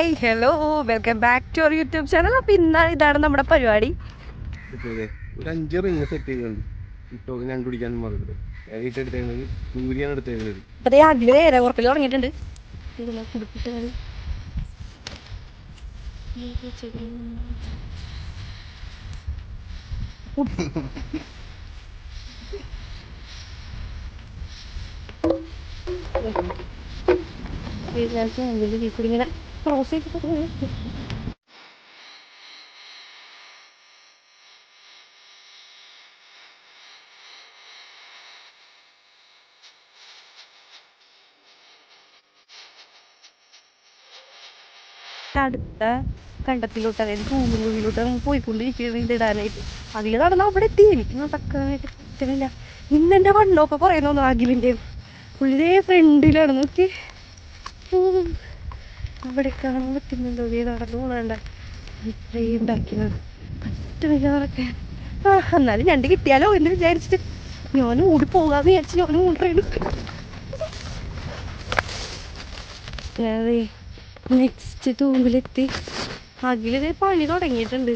Hi hello welcome back to our YouTube channel അപ്പൊ ഇന്ന് ഇതാണ് നമ്മുടെ പരിപാടി. ഒരു അഞ്ച് റിങ് സെറ്റ് നേരെ ഉറപ്പിൽ തുടങ്ങിയിട്ടുണ്ട് ഇങ്ങനെ ക്രോസ് ചെയ്തിട്ട് അടുത്ത കണ്ടത്തിലോട്ട് അതായത് ഭൂമിയിലോട്ട് നമ്മൾ പോയിക്കൊണ്ടിരിക്കുന്നത് ഇതിടാനായിട്ട് അതിൽ നടന്ന് അവിടെ എത്തി. എനിക്ക് നടക്കാനായിട്ട് പറ്റുന്നില്ല ഇന്ന് എന്റെ വണ്ണമൊക്കെ പറയുന്നു അഖിലിന്റെ പുള്ളിതേ ഫ്രണ്ടിലാണ് നോക്കി. അവിടെ കാണാൻ പറ്റുന്നുണ്ടോ ഇതേ നടന്നു പോകണ്ട ഇത്രയും ഉണ്ടാക്കിയത്. പറ്റുന്നില്ല നടക്കാൻ. ആ എന്നാലും ഞണ്ട് കിട്ടിയാലോ എന്ന് വിചാരിച്ചിട്ട് ഞാൻ ഓടി പോകാന്ന് വിചാരിച്ച് ഞാൻ ഓടുന്നു അതെ നെക്സ്റ്റ് തൂമ്പിലെത്തി. അഖിലിത് പണി തുടങ്ങിയിട്ടുണ്ട്.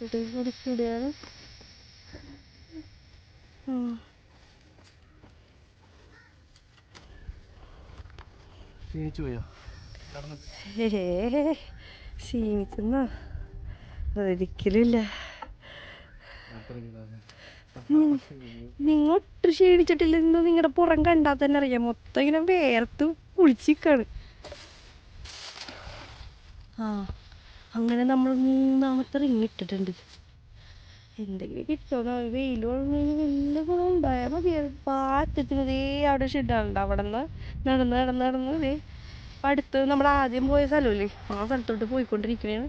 ഇടയിൽ കൊടുത്തിടുകയാണ്. ക്ഷീണിച്ചു പോയോ ഒരിക്കലുമില്ല നിങ്ങൾ ഒട്ടും ക്ഷീണിച്ചിട്ടില്ല ഇന്ന് നിങ്ങളുടെ പുറം കണ്ടാൽ തന്നെ അറിയാം. മൊത്തം ഇങ്ങനെ വേർത്ത് കുളിച്ചിക്കാണ്. ആ അങ്ങനെ നമ്മൾ മൂന്നാമത്തെ റിങ് ഇട്ടിട്ടുണ്ട്. എന്തെങ്കിലും കിട്ടുമെന്ന് വെയിൽ വലിയ ഗുണം ഉണ്ടായാൽ മതിയായിരുന്നു പാറ്റത്തിന് ഇതേ അവിടെ ഷെഡാണുണ്ട്. അവിടെ നിന്ന് നടന്ന് നടന്ന് നടന്ന് ദേ ഇപ്പം അടുത്ത് നമ്മൾ ആദ്യം പോയ സ്ഥലമില്ലേ? ആ സ്ഥലത്തോട്ട് പോയിക്കൊണ്ടിരിക്കുകയാണ്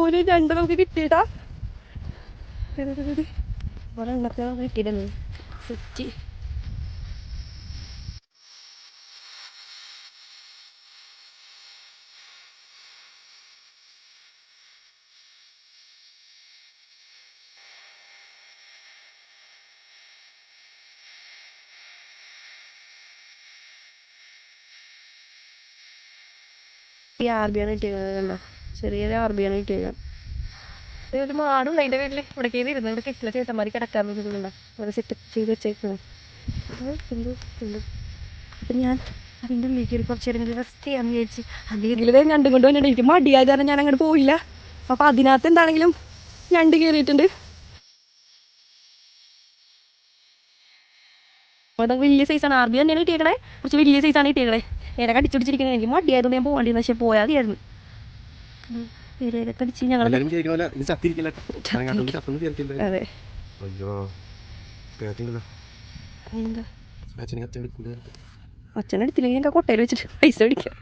ഓന് രണ്ട് നമുക്ക് കിട്ടിയിട്ടാ ഒരെണ്ണത്തെ നമുക്ക് കിട്ടിയിരുന്നു സെറ്റ്. ഈ ആർബിയാണ് കിട്ടിയത് കണ്ടോ? ചെറിയൊരു ആർബിയാണ് കിട്ടിയത്. ഒരു മാടുണ്ട് അതിന്റെ വീട്ടിൽ ഇവിടെ കയറി ഇരുന്ന് ഇവിടെ കെട്ടില ചേട്ടന്മാർ കിടക്കാൻ വേണ്ടിയിട്ടുള്ള അവിടെ സെറ്റ് ചെയ്ത് വെച്ചേക്കുന്നത് ഉണ്ട് ഉണ്ട്. അപ്പം ഞാൻ അതിന്റെ ഉള്ളിൽ കയറി കുറച്ച് നേരം റെസ്റ്റ് ചെയ്യാന്ന് വിചാരിച്ച് അതിൽ ഇതിൽ ഞണ്ടും കൊണ്ട് വന്നിട്ട് എനിക്ക് മടിയായത് കാരണം ഞാൻ അങ്ങോട്ട് പോയില്ല. അപ്പം അതിനകത്ത് എന്താണെങ്കിലും ഞണ്ട് കയറിയിട്ടുണ്ട് അത് വലിയ സൈസാണ് ആർ ബി തന്നെയാണ് കിട്ടിയേക്കണേ. കുറച്ച് വലിയ സൈസാണ് കിട്ടിയേക്കണേ. നേരെ കടിച്ചുപിടിച്ചിരിക്കുന്നത് എനിക്ക് മടിയായതുകൊണ്ട് ഞാൻ പോകേണ്ടി പക്ഷേ പോയാൽ ആയിരുന്നു കടിച്ച് ഞങ്ങൾ അതെ. അച്ഛനെടുത്തില്ലെങ്കിൽ ഞങ്ങൾക്ക് കൊട്ടയിൽ വെച്ചിട്ട് പൈസ മേടിക്കാം.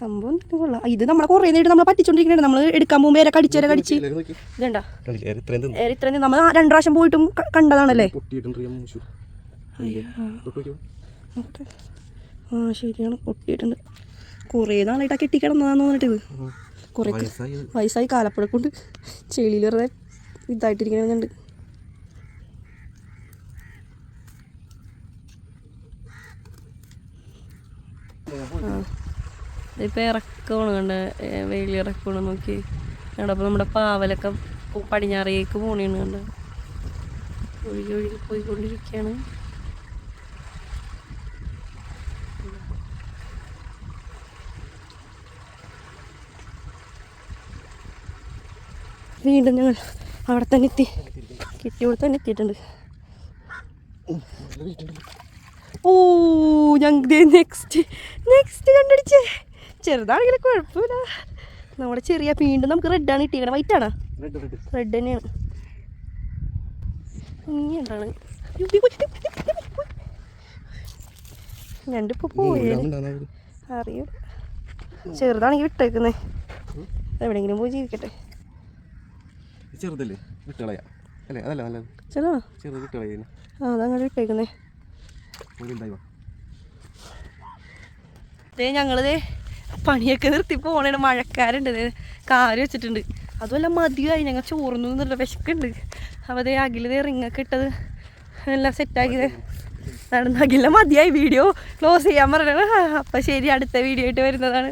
സംഭവം കൊള്ളാം. ഇത് നമ്മളെ കുറേ നേരിട്ട് നമ്മളെ പറ്റിച്ചോണ്ടിരിക്കണേ നമ്മൾ എടുക്കാൻ പോകുമ്പോൾ വരെ കടിച്ചേരെ കടിച്ച്. ഇതേണ്ട? ഇത്രയും. നമ്മൾ രണ്ടു പ്രാവശ്യം പോയിട്ടും കണ്ടതാണല്ലേ? ആ ശരിയാണ്. പൊട്ടിയിട്ടുണ്ട്. കുറേ നാളായിട്ട് ആ കെട്ടിക്കിടന്നതാന്ന് പറഞ്ഞിട്ട് ഇത്. കുറേ വയസ്സായി. കാലപ്പുഴ കൊണ്ട് ചെളിയിൽ വെറുതെ ഇതായിട്ടിരിക്കുന്നുണ്ട് ഇപ്പം ഇറക്കമാണ് കണ്ട് വെയിൽ ഇറക്കമാണ് നോക്കി. കണ്ടപ്പോൾ നമ്മുടെ പാവലൊക്കെ പടിഞ്ഞാറേക്ക് പോണേണ് കണ്ട. ഒഴുകി ഒഴുകി പോയിക്കൊണ്ടിരിക്കുകയാണ് വീണ്ടും ഞങ്ങൾ അവിടെ തന്നെ എത്തി. കിട്ടിയോട് തന്നെ എത്തിയിട്ടുണ്ട്. ഓ ഞങ്ങൾ നെക്സ്റ്റ് നെക്സ്റ്റ് കണ്ടടിച്ചേ. ചെറുതാണെങ്കിലും കുഴപ്പമില്ല. നമ്മുടെ ചെറിയ വീണ്ടും നമുക്ക് റെഡാണ് കിട്ടിയത് വൈറ്റ് ആണ്? റെഡ് തന്നെയാണ്. ഇനി എന്താണ്? രണ്ടിപ്പോ പോയേ. അറിയും ചെറുതാണെങ്കിൽ വിട്ടേക്കുന്നേ. എവിടെയെങ്കിലും പോയി ജീവിക്കട്ടെ. ചെറുതല്ലേ? വിട്ടുകളയാ. അല്ലേ? അതല്ല നല്ലത് ചെറുതാ? ചെറുത് വിട്ടുകളയുന്നു ആ അതങ്ങനെ വിട്ടേക്കുന്നേ. ഞങ്ങളിതേ പണിയൊക്കെ നിർത്തി പോണേണ്. മഴക്കാരുണ്ട്. കാര് വെച്ചിട്ടുണ്ട്. അതുമല്ല മതിയായി. ഞങ്ങൾ ചോർന്നു എന്നുള്ള വിശക്കുണ്ട്. അതേ അഖിലതേ റിങ്ങൊക്കെ ഇട്ടത് എല്ലാം സെറ്റാക്കിയത് നടന്ന് അഖില മതിയായി. വീഡിയോ ക്ലോസ് ചെയ്യാൻ പറഞ്ഞത് അപ്പം ശരി അടുത്ത വീഡിയോ ആയിട്ട് വരുന്നതാണ്.